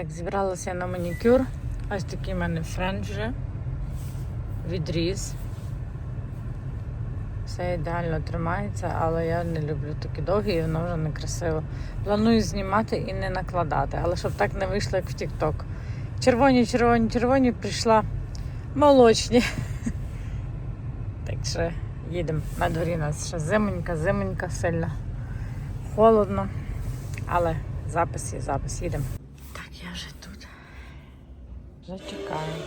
Так, зібралася на манікюр. Ось такий в мене френч вже. Відріз. Все ідеально тримається, але я не люблю такі довгі і воно вже не красиво. Планую знімати і не накладати, але щоб так не вийшло, як в TikTok. Червоні, червоні, червоні прийшла молочні. Так що їдемо. На дворі нас ще зимонька, зимонька сильно. Холодно. Але запис є запис, їдемо. Так, я вже тут. Вже чекаю.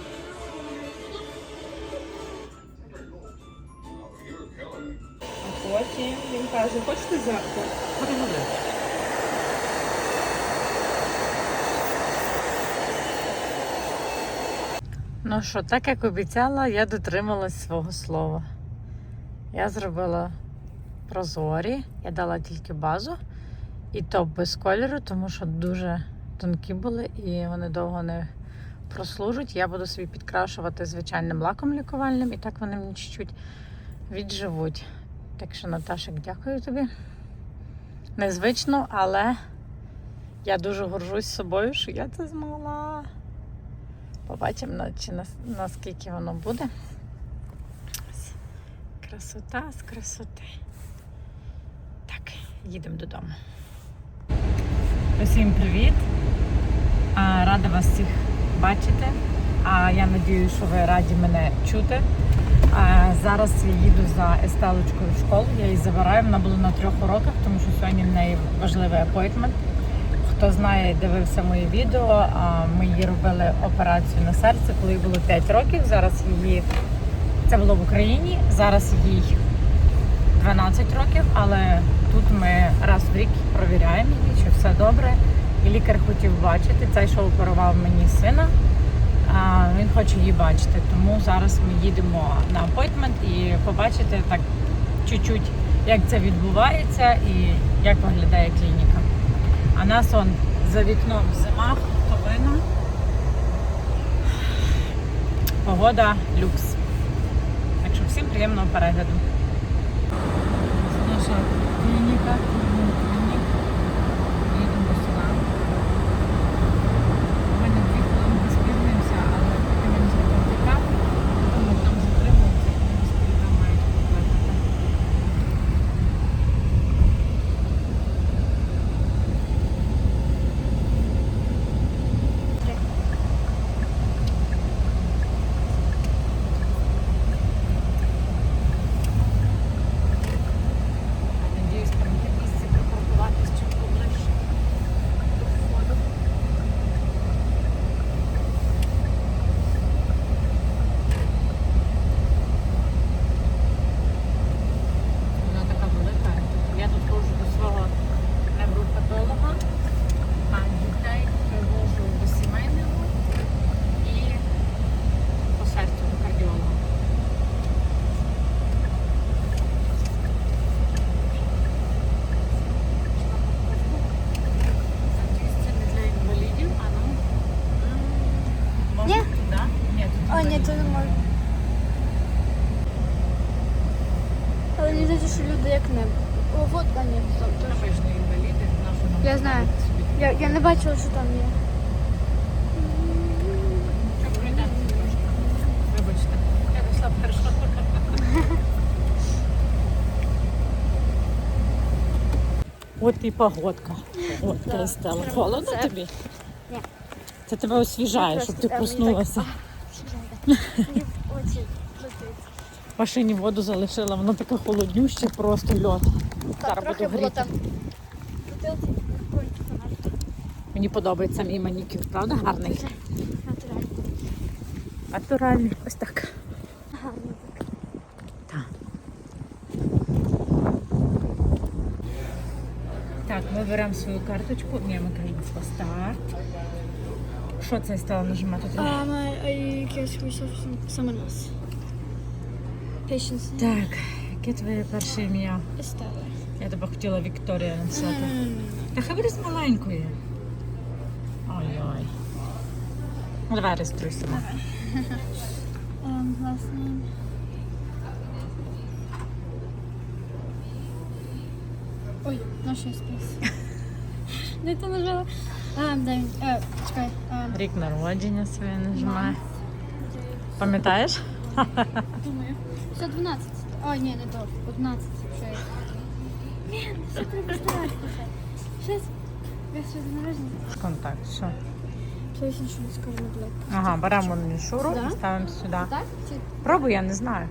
А потім він каже, хочете зеркало? Ну що, так як обіцяла, я дотрималась свого слова. Я зробила прозорі, я дала тільки базу і топ без кольору, тому що дуже тонкі були і вони довго не прослужать. Я буду собі підкрашувати звичайним лаком лікувальним, і так вони мені чуть-чуть відживуть. Так що, Наташик, дякую тобі. Незвично, але я дуже горжусь собою, що я це змогла. Побачимо, чи наскільки воно буде. Красота з красоти. Так, їдемо додому. Усім привіт. Рада вас всіх бачити. А я сподіваюся, що ви раді мене чути. Зараз я їду за Естелочкою в школу. Я її забираю. Вона була на трьох уроках, тому що сьогодні в неї важливий апойтмент. Хто знає, дивився моє відео. Ми її робили операцію на серце, коли їй було 5 років. Зараз її це було в Україні. Зараз їй 12 років, але тут ми раз в рік провіряємо її, чи все добре. Лікар хотів бачити. Цей, що оперував мені сина. Він хоче її бачити. Тому зараз ми їдемо на апойтмент і побачити так чуть-чуть, як це відбувається і як виглядає клініка. А нас он за вікном зима, хуртовина. Погода люкс. Так що всім приємного перегляду. Наша клініка. клінік. Їдемо до села. Ми на дві хвилинки спізнимося, але поки ми не зробимо пікап, тому там затримуємося, і ми скільки там мають покликати. Надіюсь, там є місце припаркуватись чим поближче до входу. Вона така велика. Я тут ходжу до свого невропатолога, а дітей привожу до сімейного і по серцю до кардіолога. Надіюсь, це не для інвалідів, а ну. Можна Ні. туди? Ні, це не можна. Але мені здається, що люди як не. О, вот, а ні, стоп, Ну, точно. ви ж не інваліди, нам Я знаю. Я, я не бачила, що там є. Що пройдемо трошки? Вибачте, я дійшла перша. От і погодка. От Да. Холодно тобі? Ні. Це тебе освіжає, щоб ти проснулася. В машині воду залишила, воно таке холоднюще, просто Зараз буду гріти. фонарик. Мені подобається мій манікюр, правда? Гарний. Це натурально. Натуральний. Ось так. Гарно так. Так. Ми беремо свою карточку. Ні, ми кажемо старт. Що це стало нажимати? Um, I, I guess some, someone else. Patience. Так, яке твоє перше ім'я? Estella. Я тебе хотіла Вікторія написати. Mm. Та хай буде з маленької. Ой-ой. Ну, давай реєструйся. Um, last name. Ой, на щось спис. Де ти нажала? А, е, чекай. Рік народження своє нажимає. Пам'ятаєш? Думаю. Все 12. Ой, ні, не то. 11. Що я? Блін, треба старатися. Щас. Я все народження. Контакт, що? Що ще нічого не скажу, було. Ага, беремо мішуру Да? і ставимо сюди. Так? Чи? Пробуй, я не знаю.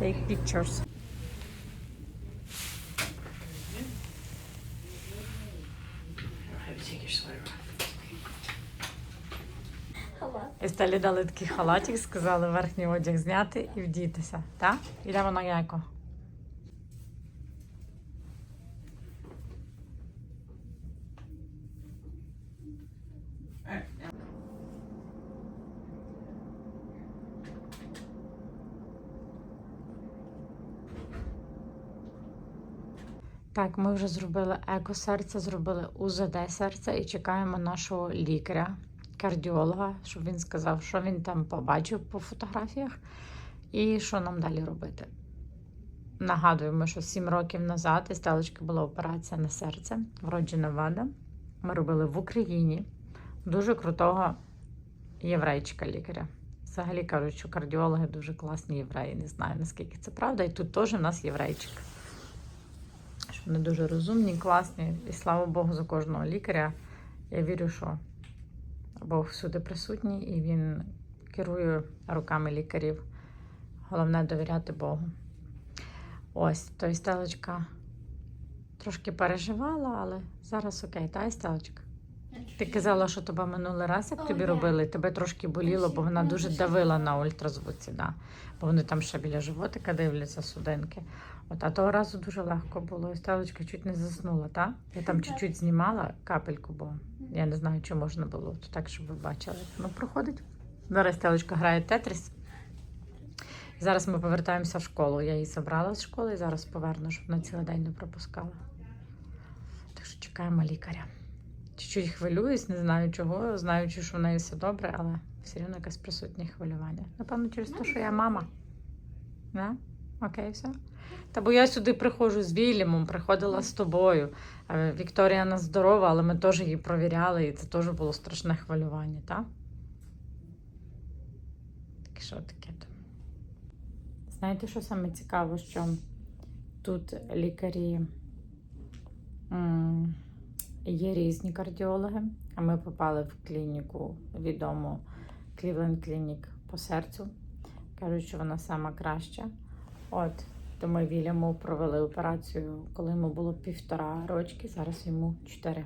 Take pictures. І сталі дали такий халатик, сказали верхній одяг зняти і вдітися. Так? Ідемо на яйко. Так, ми вже зробили еко-серце, зробили УЗД серця і чекаємо нашого лікаря, кардіолога, щоб він сказав, що він там побачив по фотографіях і що нам далі робити. Нагадуємо, що 7 років назад і стелечки була операція на серце, вроджена вада. Ми робили в Україні дуже крутого єврейчика лікаря. Взагалі кажуть, що кардіологи дуже класні євреї. Не знаю наскільки це правда. І тут теж у нас єврейчик вони дуже розумні, класні. І слава Богу, за кожного лікаря. Я вірю, що Бог всюди присутній і він керує руками лікарів. Головне довіряти Богу. Ось, то і стелечка трошки переживала, але зараз окей, та і стелечка. Ти казала, що тебе минулий раз, як тобі робили, тебе трошки боліло, бо вона дуже давила на ультразвуці, да. бо вони там ще біля животика дивляться судинки. От, а того разу дуже легко було. І стелечка чуть не заснула, так? Я там чуть-чуть знімала капельку, бо я не знаю, чи можна було то так, щоб ви бачили. Ну, проходить. Зараз стелечка грає тетріс. Зараз ми повертаємося в школу. Я її забрала з школи і зараз поверну, щоб на цілий день не пропускала. Так що чекаємо лікаря. Чуть-чуть хвилююсь, не знаю чого, знаючи, що в неї все добре, але все одно якесь присутнє хвилювання. Напевно, через те, що я мама. Не? Окей, все. Та бо я сюди приходжу з Вільямом, приходила з тобою. Е, Вікторія нас здорова, але ми теж її провіряли, і це теж було страшне хвилювання, так? Так що таке. Знаєте, що саме цікаво, що тут лікарі є різні кардіологи, а ми попали в клініку відому Cleveland Clinic по серцю. Кажуть, що вона сама краща. От, то ми Вільяму провели операцію, коли йому було півтора рочки, зараз йому чотири.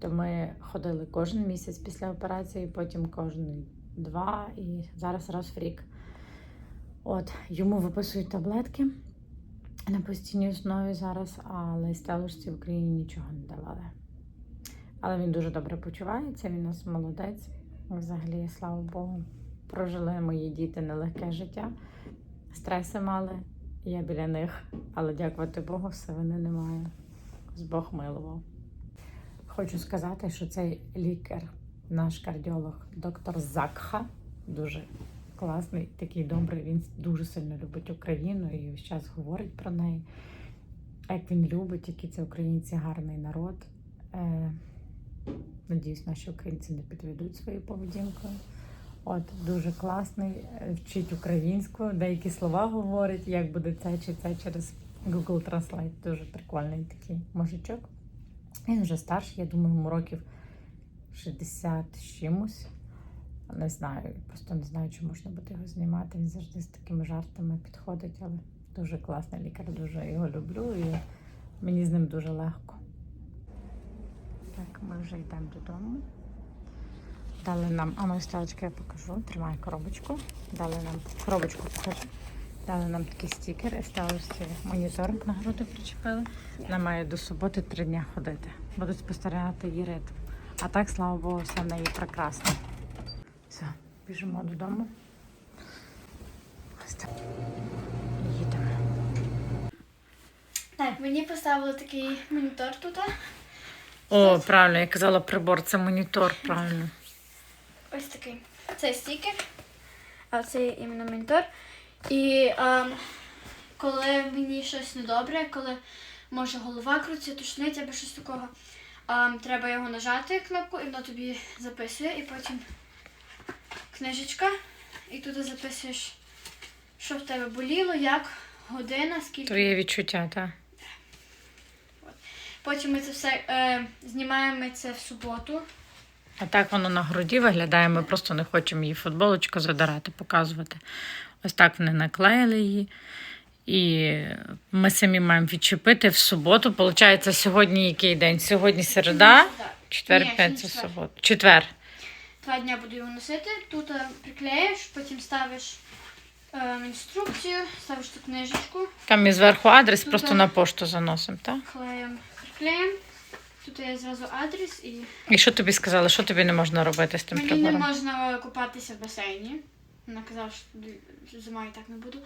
То ми ходили кожен місяць після операції, потім кожен два і зараз раз в рік. От, йому виписують таблетки на постійній основі зараз, але стелушці в Україні нічого не давали. Але він дуже добре почувається, він у нас молодець. Взагалі, слава Богу, прожили мої діти нелегке життя. Стреси мали, я біля них, але дякувати Богу, все вони немає. З Бог милував. Хочу сказати, що цей лікар, наш кардіолог, доктор Закха, дуже класний, такий добрий. Він дуже сильно любить Україну і весь час говорить про неї. Як він любить, який це українці гарний народ. Е, надіюсь, наші українці не підведуть своєю поведінкою. От дуже класний, е, вчить українську, деякі слова говорить, як буде це чи це через Google Translate. Дуже прикольний такий мужичок. Він вже старший, я думаю, йому років 60 з чимось. Не знаю, просто не знаю, чи можна буде його знімати. Він завжди з такими жартами підходить, але дуже класний лікар, дуже його люблю і мені з ним дуже легко. Так, ми вже йдемо додому. Дали нам, а ну сталочки я покажу. Тримай коробочку. Дали нам коробочку покажу. Дали нам такий стікер і сталості моніторинг на груди причепили. Вона має до суботи три дня ходити. Будуть спостерігати її ритм. А так, слава Богу, все в неї прекрасно. Все, біжимо додому. Їдемо. Так, мені поставили такий монітор тут. О, правильно, я казала прибор, це монітор, правильно. Такий. Це стікер, а це іменно монітор. І ем, коли мені щось недобре, коли може голова крутиться, тушнить або щось такого, ем, треба його нажати кнопку, і воно тобі записує, і потім книжечка, і туди записуєш, що в тебе боліло, як, година, скільки. Твоє відчуття, так. Потім ми це все е, знімаємо ми це в суботу. А так воно на груді виглядає. Ми просто не хочемо її футболочку задирати, показувати. Ось так вони наклеїли її. І ми самі маємо відчепити в суботу. Получається, сьогодні який день? Сьогодні середа, четвер, п'ятниця, субота. Четвер. Два дня буду його носити. Тут е, приклеїш, потім ставиш е, інструкцію, ставиш ту книжечку, Там і зверху адрес, Ну, просто на пошту заносимо, так? клеєм, приклеїм. Тут є зразу адрес і І що тобі сказали, що тобі не можна робити з тим мені не прибором? можна купатися в басейні. Вона казала, що зима і так не буду.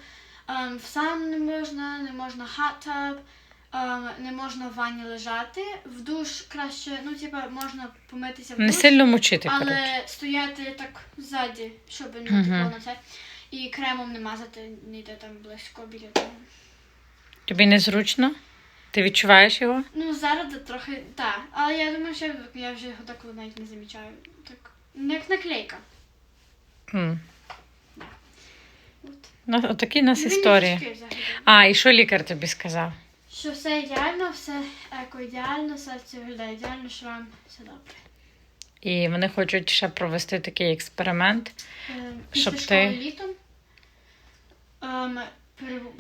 Ем, в сам не можна, не можна tub, ем, не можна в ванні лежати. В душ краще, ну типа можна помитися в душ. Не сильно мучити, коротше. Але стояти так ззаді, щоб не Мгм. текло на це. І кремом не мазати ніде там близько біля того. Тобі незручно? Ти відчуваєш його? Ну, зараз трохи так. Але я думаю, що я вже його так навіть не замічаю. Так, не як наклейка. М. От. Ну, отакі у нас Ну, історії. А, і що лікар тобі сказав? Що все ідеально, все еко ідеально, серце виглядає ідеально, шрам, все добре. І вони хочуть ще провести такий експеримент. Е, Після Щоб школи ти- літом пере-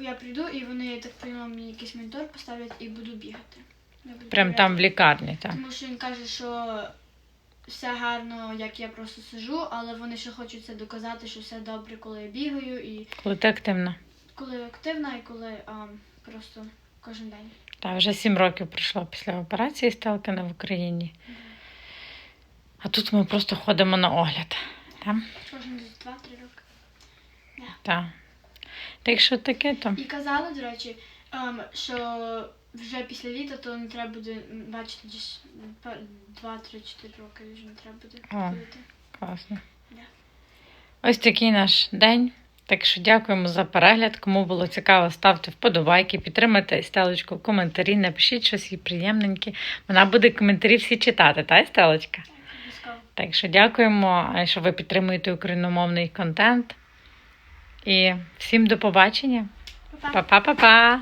я прийду і вони, я так поняла, мені якийсь монітор поставлять і буду бігати. Я буду Прям там в бігати. лікарні, так. Тому що він каже, що все гарно, як я просто сижу, але вони ще хочуть це доказати, що все добре, коли я бігаю, і Коли ти активна. коли я активна, і коли ем, просто кожен день. Та вже сім років пройшло після операції Сталкина в Україні. А тут ми просто ходимо на огляд. Кожен 2-3 роки. Так. Так що таке то. І казали, до речі, ем, що вже після літа то не треба буде бачити десь 2-3-4 роки вже не треба буде ходити. Класно. Да. Ось такий наш день. Так що дякуємо за перегляд. Кому було цікаво, ставте вподобайки, підтримайте Стелочку в коментарі, напишіть щось їй приємненьке. Вона буде коментарі всі читати, та Стелочка? Так що дякуємо, що ви підтримуєте україномовний контент. І всім до побачення. Па-па. Па-па-па-па!